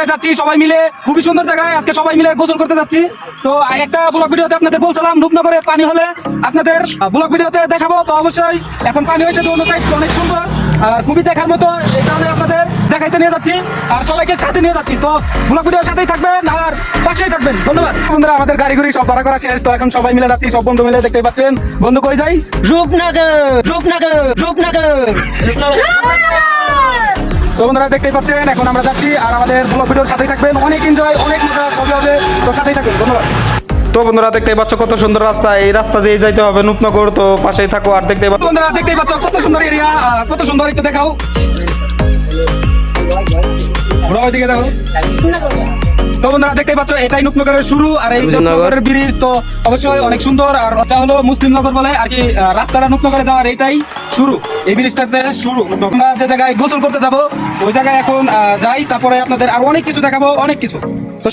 জায়গায় যাচ্ছি সবাই মিলে খুবই সুন্দর জায়গায় আজকে সবাই মিলে গোসল করতে যাচ্ছি। তো একটা ব্লগ ভিডিওতে আপনাদের বলছিলাম রূপনগরে পানি হলে আপনাদের ব্লগ ভিডিওতে দেখাবো। তো অবশ্যই এখন পানি হয়েছে তো অন্য সাইড অনেক সুন্দর। আর খুবই দেখার মতো এই কারণে আপনাদের দেখাইতে নিয়ে যাচ্ছি। আর সবাইকে সাথে নিয়ে যাচ্ছি। তো ব্লগ ভিডিওর সাথেই থাকবেন আর পাশেই থাকবেন। ধন্যবাদ। বন্ধুরা আমাদের গাড়ি ঘুরি সব ভাড়া করা শেষ। তো এখন সবাই মিলে যাচ্ছি সব বন্ধু মিলে দেখতে পাচ্ছেন। বন্ধু কই যাই? রূপনগর রূপনগর রূপনগর। রূপনগর। তো বন্ধুরা দেখতেই পাচ্ছেন এখন আমরা যাচ্ছি আর আমাদের ব্লগ ভিডিওর সাথেই থাকবেন। অনেক এনজয় অনেক মজা সবই হবে তো সাথেই থাকবেন ধন্যবাদ। তো বন্ধুরা দেখতেই পাচ্ছ কত সুন্দর রাস্তা এই রাস্তা দিয়ে যাইতে হবে নূপনগর তো পাশেই থাকো আর দেখতে পাচ্ছ বন্ধুরা দেখতেই পাচ্ছ কত সুন্দর এরিয়া কত সুন্দর একটু দেখাও। ওইদিকে দেখো। তো বন্ধুরা দেখতে পাচ্ছ এটাই নূপনগরের শুরু আর এই নূপনগরের ব্রিজ। তো অবশ্যই অনেক সুন্দর আর এটা হলো মুসলিম নগর বলে আর কি রাস্তাটা নূপনগরে যাওয়ার এটাই শুরু। এই ব্রিজটাতে শুরু। আমরা যে জায়গায় গোসল করতে যাব ওই জায়গায় এখন যাই তারপরে আপনাদের আর অনেক কিছু দেখাবো অনেক কিছু। তো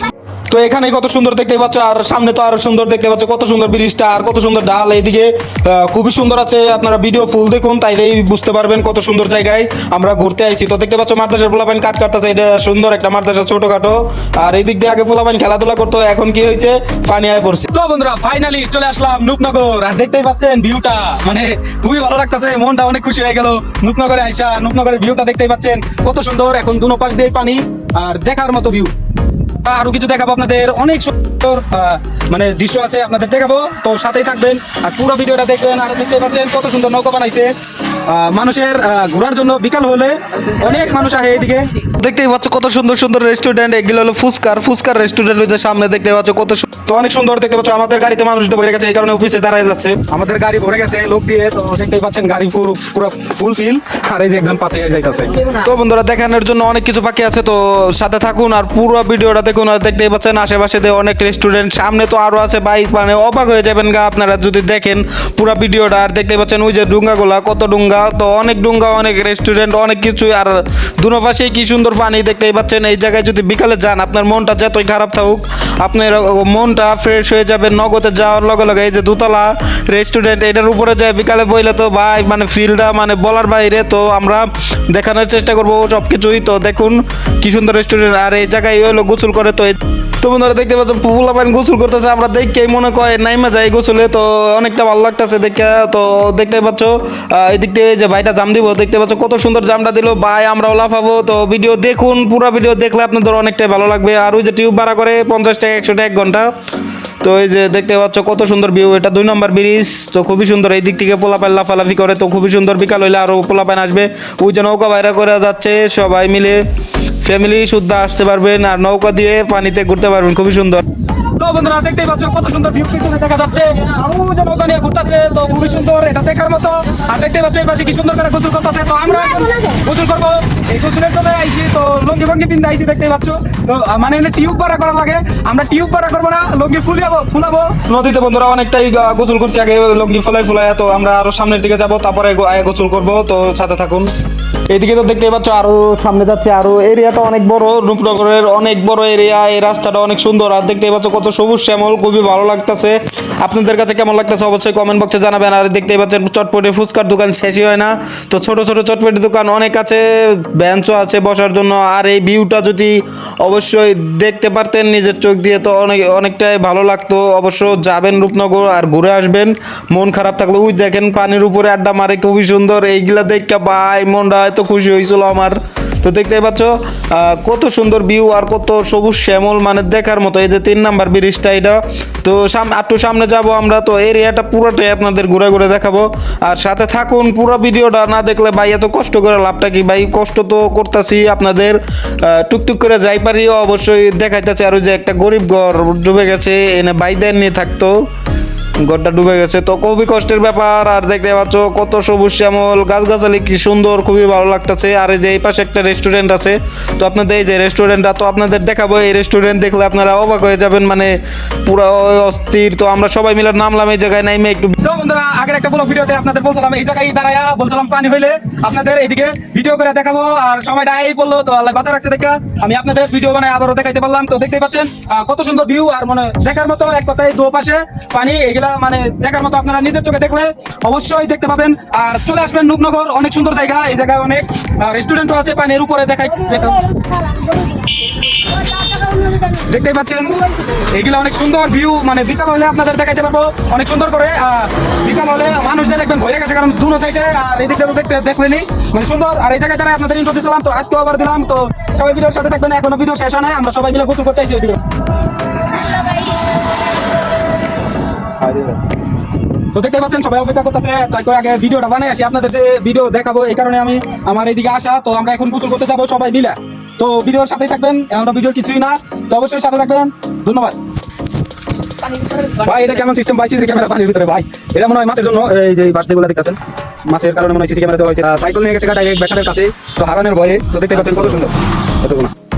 তো এখানে কত সুন্দর দেখতে পাচ্ছ, আর সামনে তো আরও সুন্দর দেখতে পাচ্ছ, কত সুন্দর ব্রিজটা, আর কত সুন্দর ডাল এইদিকে খুবই সুন্দর আছে, আপনারা ভিডিও ফুল দেখুন, তাইলেই বুঝতে পারবেন কত সুন্দর জায়গায় আমরা ঘুরতে আইছি। তো দেখতে পাচ্ছ, মাদ্রাসার পোলাপাইন কাট কাটতেছে, এটা সুন্দর একটা মাদ্রাসা ছোটখাটো। আর এই দিক দিয়ে আগে পোলাপাইন খেলাধুলা করতো এখন কি হয়েছে? পানি আয় পড়ছে। তো বন্ধুরা ফাইনালি চলে আসলাম রূপনগর, আর দেখতেই পাচ্ছেন ভিউটা মানে খুবই ভালো লাগতেছে, মনটা অনেক খুশি হয়ে গেল। রূপনগরে আইসা, রূপনগরের ভিউটা দেখতেই পাচ্ছেন, কত সুন্দর, এখন দুনো পাশ দিয়ে পানি, আর দেখার মতো ভিউ আরও কিছু দেখাবো আপনাদের। অনেক সুন্দর মানে দৃশ্য আছে আপনাদের দেখাবো। তো সাথেই থাকবেন। আর পুরো ভিডিওটা দেখবেন। আর দেখতে পাচ্ছেন কত সুন্দর নৌকা বানাইছে। মানুষের ঘোরার জন্য বিকাল হলে অনেক মানুষ আসে এইদিকে। দেখতেই পাচ্ছ কত সুন্দর সুন্দর রেস্টুরেন্ট এগুলো হলো ফুচকার ফুচকার রেস্টুরেন্ট হচ্ছে সামনে দেখতে পাচ্ছ কত তো অনেক সুন্দর দেখতে পাচ্ছ আমাদের গাড়িতে মানুষ ভরে গেছে এই কারণে অফিসে দাঁড়ায় যাচ্ছে। আমাদের গাড়ি ভরে গেছে লোক দিয়ে তো দেখতেই পাচ্ছেন গাড়ি পুরো পুরো ফুল ফিল আর এই যে একজন পাশে যাইতেছে। তো বন্ধুরা দেখানোর জন্য অনেক কিছু বাকি আছে তো সাথে থাকুন আর পুরো ভিডিওটা দেখুন আর দেখতেই পাচ্ছেন আশেপাশে অনেক রেস্টুরেন্ট সামনে তো আরও আছে বাইক মানে অবাক হয়ে যাবেন গা আপনারা যদি দেখেন পুরো ভিডিওটা আর দেখতে পাচ্ছেন ওই যে ডুঙ্গাগুলা কত ডুঙ্গা তো অনেক ডুঙ্গা, অনেক রেস্টুরেন্ট অনেক কিছুই। আর দুনো পাশেই কি সুন্দর পানি দেখতেই পাচ্ছেন। এই জায়গায় যদি বিকালে যান, আপনার মনটা যতই খারাপ থাকুক, আপনার মনটা ফ্রেশ হয়ে যাবে, নগদে যাওয়ার লগে লগে এই যে দুতলা রেস্টুরেন্ট এটার উপরে যায় বিকালে বইলে তো ভাই মানে ফিল্ডটা মানে বলার বাইরে। তো আমরা দেখানোর চেষ্টা করব সব কিছুই তো দেখুন কি সুন্দর রেস্টুরেন্ট আর এই জায়গায় হলো গোসল করে তো তো বন্ধুরা দেখতে পাচ্ছ পুলা পানি গোসল করতেছে আমরা দেখে মনে কয় নাইমা যাই গোসলে তো অনেকটা ভালো লাগতেছে দেখে তো দেখতে পাচ্ছ আহ, এই দিক দিয়ে যে ভাইটা জাম দিব দেখতে পাচ্ছ কত সুন্দর জামটা দিল। ভাই আমরাও লাফাবো তো ভিডিও দেখুন পুরো ভিডিও দেখলে আপনাদের অনেকটাই ভালো লাগবে। আর ওই যে টিউব ভাড়া করে পঞ্চাশ টাকা একশো টাকা এক ঘণ্টা। তো এই যে দেখতে পাচ্ছ কত সুন্দর ভিউ এটা দুই নম্বর ব্রিজ তো খুবই সুন্দর। এই দিক থেকে পোলাপাইন লাফালাফি করে তো খুবই সুন্দর বিকাল হইলে আরও পোলাপাইন আসবে। ওই যে নৌকা বাইরে করে যাচ্ছে সবাই মিলে। ফ্যামিলি সুদ্ধা আসতে পারবেন আর নৌকা দিয়ে পানিতে ঘুরতে পারবেন খুবই সুন্দর। তো বন্ধুরা দেখতেই পাচ্ছ কত সুন্দর ভিউ পিছনে দেখা যাচ্ছে। আরও যে নৌকা নিয়ে ঘুরতেছে তো খুবই সুন্দর এটা দেখার মতো। আর দেখতে পাচ্ছ এই পাশে কি সুন্দর করে গোসল করতেছে। তো আমরা গোসল করব। এই গোসলের জন্য আইছি তো লঙ্গি ভঙ্গি পিন্ধে আইছি দেখতেই পাচ্ছ। তো মানে এনে টিউব ভাড়া করা লাগে। আমরা টিউব ভাড়া করব না লঙ্গি ফুলিয়াবো ফুলাবো। নদীতে বন্ধুরা অনেকটাই গোসল করছি আগে লঙ্গি ফুলাই ফুলাই তো আমরা আরও সামনের দিকে যাব তারপরে গোসল করব। তো সাথে থাকুন। এইদিকে তো দেখতে পাচ্ছ, আরও সামনে যাচ্ছে, আরও এরিয়াটা অনেক বড়, রূপনগরের অনেক বড় এরিয়া, এই রাস্তাটা অনেক সুন্দর। আর দেখতেই পাচ্ছ, কত সবুজ শ্যামল, খুবই ভালো লাগতেছে। আপনাদের কাছে কেমন লাগতেছে, অবশ্যই কমেন্ট বক্সে জানাবেন। আর দেখতেই পাচ্ছেন, চটপটি ফুচকার দোকান শেষই হয় না। তো ছোট ছোট চটপটি দোকান অনেক আছে বেঞ্চও আছে বসার জন্য। আর এই ভিউটা যদি অবশ্যই দেখতে পারতেন নিজের চোখ দিয়ে, তো অনেক, অনেকটাই ভালো লাগতো। অবশ্য যাবেন রূপনগর আর ঘুরে আসবেন। মন খারাপ থাকলে, ওই দেখেন পানির উপরে আড্ডা মারে, খুবই সুন্দর। এইগুলা দেখে, ভাই, মনটা এত খুশি হয়েছিল আমার। তো দেখতেই পাচ্ছ কত সুন্দর ভিউ আর কত সবুজ শ্যামল মানে দেখার মতো। এই যে তিন নাম্বার ব্রিজটা এটা। তো একটু সামনে যাব আমরা, তো এরিয়াটা পুরোটাই আপনাদের ঘুরে ঘুরে দেখাবো। আর সাথে থাকুন, পুরো ভিডিওটা না দেখলে ভাই এত কষ্ট করে লাভটা কি? ভাই কষ্ট তো করতেছি আপনাদের। টুকটুক করে যাই পারি অবশ্যই দেখাইতেছে। আর ওই যে একটা গরিব ঘর ডুবে গেছে, এনে বাইদের নিয়ে থাকতো। ঘরটা ডুবে গেছে। তো খুবই কষ্টের ব্যাপার। আর দেখতে পাচ্ছ কত সবুজ শ্যামল। গাছগাছালি কি সুন্দর, খুবই ভালো লাগতেছে। আর এই যে এই পাশে একটা রেস্টুরেন্ট আছে। তো আপনাদের এই যে রেস্টুরেন্টটা তো আপনাদের দেখাবো। এই রেস্টুরেন্ট দেখলে আপনারা অবাক হয়ে যাবেন। মানে পুরো অস্থির। তো আমরা সবাই মিলে নামলাম এই জায়গায়, নাইমে একটু। তো বন্ধুরা, আগের একটা ব্লগ ভিডিওতে আপনাদের বলছিলাম, এই জায়গায় দাঁড়ায়া বলছিলাম পানি হইলে আপনাদের এইদিকে ভিডিও করে দেখাবো। আর সময়টা এই বলল তো আল্লাহ বাঁচা রাখছে দেখা। আমি আপনাদের ভিডিও বানাই আবারও দেখাইতে পারলাম। তো দেখতেই পাচ্ছেন কত সুন্দর ভিউ আর মানে দেখার মতো এক কথায় দো পাশে পানি, এগুলা মানে দেখার মতো আপনারা নিজের চোখে দেখলে অবশ্যই দেখতে পাবেন। আর চলে আসবেন রূপনগর অনেক সুন্দর জায়গা, এই জায়গায় অনেক রেস্টুরেন্টও আছে পানির উপরে, দেখাই দেখা দেখতেই পাচ্ছেন, এগুলো অনেক সুন্দর ভিউ মানে বিকাল হলে আপনাদের দেখাইতে পারব, অনেক সুন্দর করে বিকাল হলে মানুষদের দেখবেন ভরে গেছে, কারণ দুনো সাইডে, আর এই দিকটা দেখতে, দেখলেনি মানে সুন্দর। আর এই জায়গায় দ্বারা আপনাদের ইন্ট্রো দিয়েছিলাম তো আজকেও আবার দিলাম, তো সবাই ভিডিওর সাথে থাকবেন, এখনও ভিডিও শেষ হয় নাই, আমরা সবাই মিলে গোসল করতে আইছি তো দেখতে পাচ্ছেন, সবাই অপেক্ষা করতেছে। তাই আগে ভিডিওটা বানাই আসি, আপনাদের যে ভিডিও দেখাবো, এই কারণে আমি আমার এইদিকে আসা। তো আমরা এখন গোসল করতে যাব সবাই মিলে। তো ভিডিওর সাথে থাকবেন এখনও ভিডিও কিছুই না। তো অবশ্যই সাথে থাকবেন। ধন্যবাদ। ভাই, এটা কেমন সিস্টেম সিসি ক্যামেরা পানির ভিতরে, ভাই। এটা মনে হয় মাছের জন্য, এই যে বাস যেগুলো দেখতেছেন। মাছের কারণে মনে হয় সিসি ক্যামেরা দেওয়া হয়েছে। সাইকেল নিয়ে গেছে ডাইরেক্ট বেসারের কাছে। তো হারানোর ভয়ে, তো দেখতে পাচ্ছেন কত সুন্দর।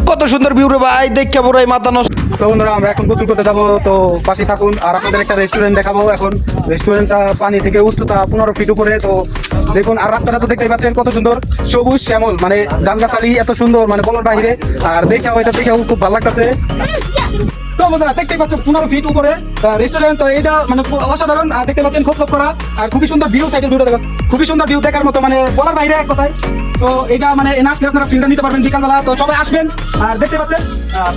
কত সুন্দর। ভিউ রে ভাই, দেখে পুরাই মাথা নষ্ট। তো বন্ধুরা, আমরা এখন গোসল করতে যাব। তো পাশে থাকুন। আর আপনাদের একটা রেস্টুরেন্ট দেখাবো এখন। রেস্টুরেন্টটা পানি থেকে উচ্চতা পনেরো ফিট উপরে। তো দেখুন, আর রাস্তাটা তো দেখতেই পাচ্ছেন কত সুন্দর। সবুজ শ্যামল মানে গাছগাছালি এত সুন্দর মানে বলার বাহিরে। আর দেখাও এটা দেখেও খুব ভালো লাগতেছে। তো বন্ধুরা, দেখতেই পাচ্ছ পনেরো ফিট উপরে। রেস্টুরেন্ট তো এটা মানে অসাধারণ। আর দেখতে পাচ্ছেন খুব খুব করা। আর খুবই সুন্দর ভিউ সাইডের ভিউটা দেখো। খুবই সুন্দর ভিউ দেখার মতো মানে বলার বাইরে এক কথায়। তো এটা মানে এনে আসলে আপনারা ফিল্টার নিতে পারবেন বিকালবেলা। তো সবাই আসবেন। আর দেখতে পাচ্ছেন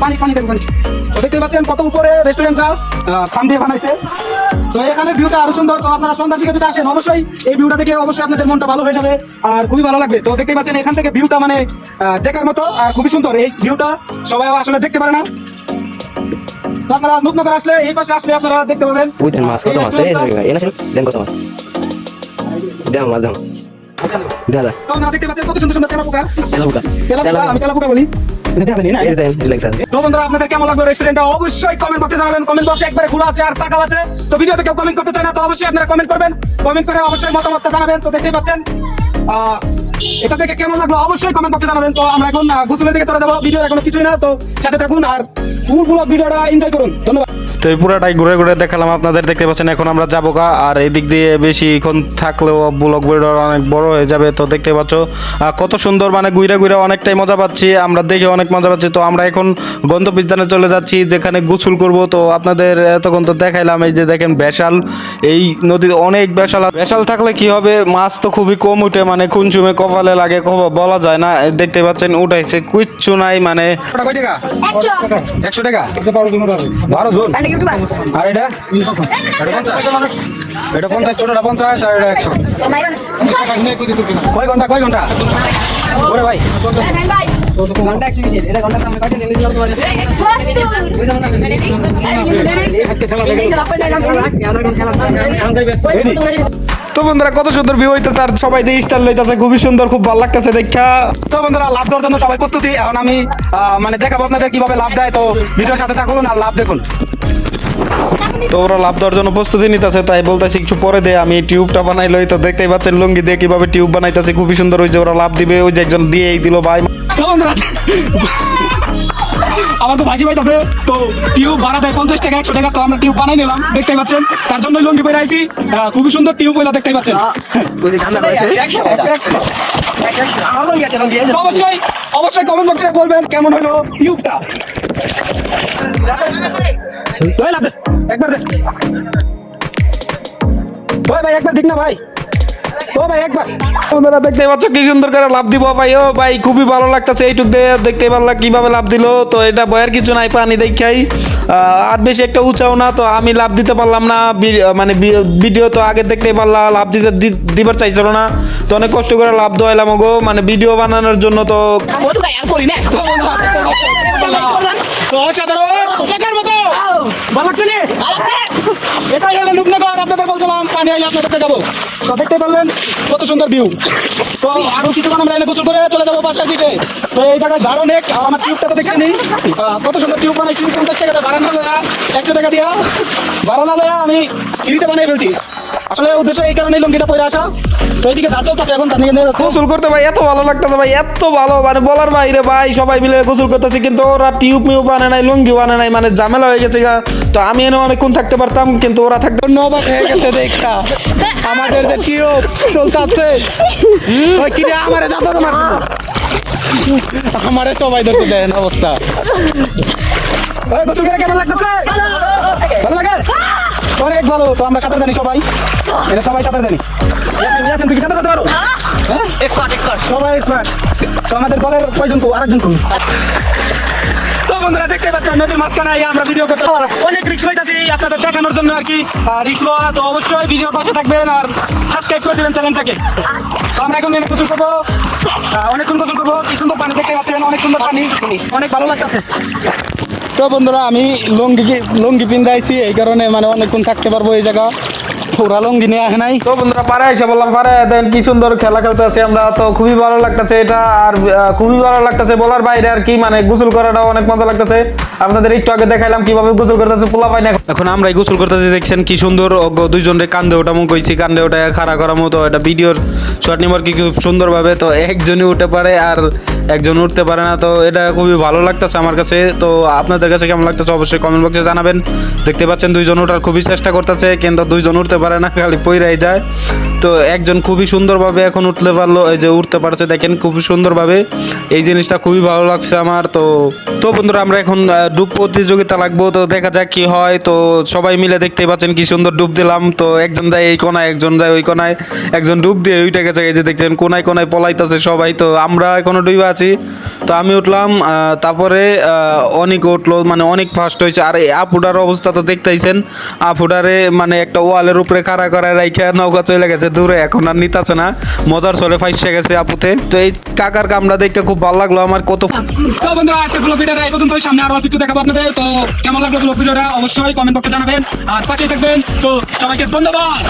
পানি পানি দেখুন পানি তো দেখতে পাচ্ছেন কত উপরে রেস্টুরেন্টটা খান দিয়ে বানাইছে। তো এখানের ভিউটা আরও সুন্দর। তো আপনারা সন্ধ্যার দিকে যদি আসেন, অবশ্যই এই ভিউটা দেখে অবশ্যই আপনাদের মনটা ভালো হয়ে যাবে। আর খুবই ভালো লাগবে। তো দেখতে পাচ্ছেন এখান থেকে ভিউটা মানে দেখার মতো। আর খুবই সুন্দর এই ভিউটা সবাই আসলে দেখতে পারে না। আপনারা নূপনগর আসলে এই পাশে আসলে আপনারা দেখতে পাবেন। ten más, kota más, eh, এনে ছিল দেন কত মাছ? দেন মাছ দেন। দাদা তো দেখতে পাচ্ছেন কত সুন্দর সুন্দর এই তো বন্ধুরা আপনাদের কেমন লাগল রেস্টুরেন্টটা অবশ্যই কমেন্ট বক্সে জানাবেন। কমেন্ট বক্স একবারে খোলা আছে আর টাকা আছে। তো ভিডিওতে কেউ কমেন্ট করতে চায় না তো অবশ্যই আপনারা কমেন্ট করবেন। কমেন্ট করে অবশ্যই মতামতটা জানাবেন। তো দেখতেই পাচ্ছেন এটা দেখে কেমন লাগল? অবশ্যই কমেন্ট বক্সে জানাবেন। তো আমরা এখন গোসলের দিকে চলে যাব। ভিডিও এখন কিছুই না, তো সাথে থাকুন আর ফুল ব্লগ ভিডিওটা এনজয় করুন। ধন্যবাদ। তো এই পুরাটাই ঘুরে ঘুরে দেখালাম আপনাদের। দেখতে পাচ্ছেন এখন আমরা যাব কা আর এই দিক দিয়ে বেশিক্ষণ থাকলেও ব্লগ ভিডিও অনেক বড় হয়ে যাবে। তো দেখতে পাচ্ছ কত সুন্দর মানে ঘুরে ঘুরে অনেকটাই মজা পাচ্ছি আমরা দেখে অনেক মজা পাচ্ছি। তো আমরা এখন গন্তব্যস্থানে চলে যাচ্ছি যেখানে গোসল করব। তো আপনাদের এতক্ষণ তো দেখাইলাম এই যে দেখেন বেশাল এই নদীতে অনেক বেশাল বেশাল থাকলে কি হবে মাছ তো খুবই কম উঠে মানে কুনচুমে কপালে লাগে কব- বলা যায় না। দেখতে পাচ্ছেন উঠাইছে কিচ্ছু নাই মানে টাকা? একশো। টাকা? বারো জন। মানে আর এটা? এটা পঞ্চাশ ছোটটা পঞ্চাশ আর এটা একশো। কয় ঘণ্টা কয় ঘণ্টা? ওরে ভাই। তো বন্ধুরা কত সুন্দর ভিউ হইতেছে আর সবাই দিয়ে স্টার লইতেছে খুবই সুন্দর খুব ভালো লাগতেছে দেখা। তো বন্ধুরা লাভ দেওয়ার জন্য সবাই প্রস্তুতি। এখন আমি মানে দেখাবো আপনাদের কীভাবে লাভ দেয়। তো ভিডিওর সাথে থাকুন আর লাভ দেখুন। তো ওরা লাভ দেওয়ার জন্য প্রস্তুতি নিতেছে তাই বলতেছি কিছু পরে দে আমি টিউবটা বানাই লই তো দেখতেই পাচ্ছেন লুঙ্গি দিয়ে কীভাবে টিউব বানাইতেছে খুবই সুন্দর ওই যে ওরা লাভ দিবে ওই যে একজন দিয়েই দিল ভাই। আমার তো ভাজি পাইতেছে তো টিউব ভাড়া দেয় পঞ্চাশ টাকা একশো টাকা তো আমরা টিউব বানাই নিলাম দেখতেই পাচ্ছেন। তার জন্য লুঙ্গি বের আইছি খুবই সুন্দর টিউব বলে দেখতেই পাচ্ছেন। অবশ্যই অবশ্যই কমেন্ট বক্সে বলবেন কেমন হলো টিউবটা একবার দে। ওই ভাই একবার দিক না ভাই। ও ভাই একবার। বন্ধুরা দেখতে পাচ্ছ কি সুন্দর করে লাভ দিব ভাই। ও ভাই খুবই ভালো লাগতেছে এইটুক দিয়ে। দেখতে পারলাম কীভাবে লাভ দিল। তো এটা ভয়ের কিছু নাই পানি দেখাই। আর বেশি একটা উঁচাও না। তো আমি লাভ দিতে পারলাম না। মানে ভিডিও তো আগে দেখতে পারলাম লাভ দিতে দিবার চাইছিল না। তো অনেক কষ্ট করে লাভ দোয়াইলাম ওগো। মানে ভিডিও বানানোর জন্য তো অসাধারণ! মতো ভালো লাগছে নি? এটাই হলো রূপনগর আপনাদের বলছিলাম পানি আইলে আপনাদের তো দেখতে পারলেন কত সুন্দর ভিউ তো আরও কিছুক্ষণ আমরা এনে গোসল করে চলে যাব বাসার দিকে। তো এই জায়গায় ঝাড় অনেক আর আমার টিউবটা তো দেখছেনি কত সুন্দর টিউব বানাইছি পঞ্চাশ টাকা ভাড়া না লয়া একশো টাকা দিয়া। ভাড়া না লয়া আমি ফ্রিতে বানিয়ে ফেলছি। আসলে উদ্দেশ্য এই কারণে লুঙ্গিটা পরে আসা। তো এইদিকে ঝাড় চলতেছে এখন তার নিয়ে যাচ্ছে। গোসল করতে ভাই এত ভালো লাগতেছে ভাই এত ভালো মানে বলার বাইরে ভাই সবাই মিলে গোসল করতেছি কিন্তু ওরা টিউব মিউব বানে নাই লুঙ্গি বানে নাই মানে ঝামেলা হয়ে গেছে গা। তো আমি এনে অনেকক্ষণ থাকতে পারতাম কিন্তু ওরা থাকতে নবাক হয়ে গেছে দেখা আমাদের যে টিউব চলতেছে। ওই কিরে আমারে যাতে তোমার। আমারে সবাই ধরতে দেন অবস্থা। ওই গোসল করে কেমন লাগতেছে? ভালো লাগে? অনেক ভালো তো আমরা সাঁতার জানি সবাই। এটা সবাই সাঁতার জানি। ইয়াসিন, তুই কি সাঁতার কাটতে পারো? হ্যাঁ? সবাই তো আমাদের দলের কয়জন কো আরেকজন কো? তো দেখতে পাচ্ছেন নদীর মাঝখানে আমরা ভিডিও করতে অনেক রিক্স হইতাছি আপনাদের দেখানোর জন্য আর কি। রিক্স লওয়া তো অবশ্যই ভিডিওর পাশে থাকবেন আর সাবস্ক্রাইব করে দেবেন চ্যানেলটাকে তো আমরা এখন এনে গোসল করব। অনেকক্ষণ গোসল করব। কি সুন্দর পানি দেখতে পাচ্ছেন অনেক সুন্দর পানি। অনেক ভালো লাগতেছে। তো বন্ধুরা আমি লঙ্গি লঙ্গি পিন্ধাইছি এই কারণে মানে অনেকক্ষণ থাকতে পারব এই জায়গা। পুরা লঙ্গি নিয়ে আসে নাই। তো বন্ধুরা পারে এসে বললাম পারে দেন কি সুন্দর খেলা খেলতে আছি আমরা। তো খুবই ভালো লাগতেছে এটা আর খুবই ভালো লাগতেছে বলার বাইরে আর কি মানে গোসল করাটাও অনেক মজা লাগতেছে। আপনাদের একটু আগে দেখাইলাম কীভাবে গোসল করতেছে পোলা পাই না। এখন আমরাই গোসল করতেছি দেখছেন কি সুন্দর দুইজনের কান্দে ওটা মুখ হয়েছি কান্দে ওটা খাড়া করার মতো এটা ভিডিওর শর্ট নিবার কি খুব সুন্দরভাবে তো একজনই উঠতে পারে আর একজন উঠতে পারে না তো এটা খুবই ভালো লাগতেছে আমার কাছে। তো আপনাদের কাছে কেমন লাগতেছে অবশ্যই কমেন্ট বক্সে জানাবেন। দেখতে পাচ্ছেন দুইজন ওঠার খুবই চেষ্টা করতেছে কিন্তু দুইজন উঠতে পারে না খালি পইরাই যায় তো একজন খুবই সুন্দরভাবে এখন উঠতে পারল, এই যে উঠতে পারছে, দেখেন খুবই সুন্দরভাবে। এই জিনিসটা খুবই ভালো লাগছে আমার, তো তো বন্ধুরা, আমরা এখন ডুব প্রতিযোগিতা লাগবো, তো দেখা যাক কি হয়। তো সবাই মিলে দেখতেই পাচ্ছেন কি সুন্দর ডুব দিলাম। তো একজন যায় এই কোনায়, একজন যায় ওই কোনায়, একজন ডুব দিয়ে ওইটা গেছে, এই যে দেখছেন কোনায় কোনায় পলাইতেছে সবাই। তো আমরা এখনও ডুবে আছি। তো আমি উঠলাম তারপরে অনেক উঠল মানে অনেক ফাস্ট হয়েছে। আর এই আপুটার অবস্থা তো দেখতেইছেন। আপুটারে মানে একটা ওয়ালের উপরে খাড়া করায় রাইখা নৌকা চলে গেছে। দূরে, এখন আর নিতাছে না। মজার চলে ফাইসে গেছে আপুতে। তো এই কাকার কামড়া দেখতে খুব ভালো লাগল, আমার কত তো বন্ধুরা আজকে ব্লগ ভিডিওটা এই পর্যন্ত সামনে আরও কিছু দেখাবো আপনাদের। তো কেমন লাগল ব্লগ ভিডিওটা? অবশ্যই কমেন্ট বক্সে জানাবেন। আর পাশেই থাকবেন। তো সবাইকে ধন্যবাদ।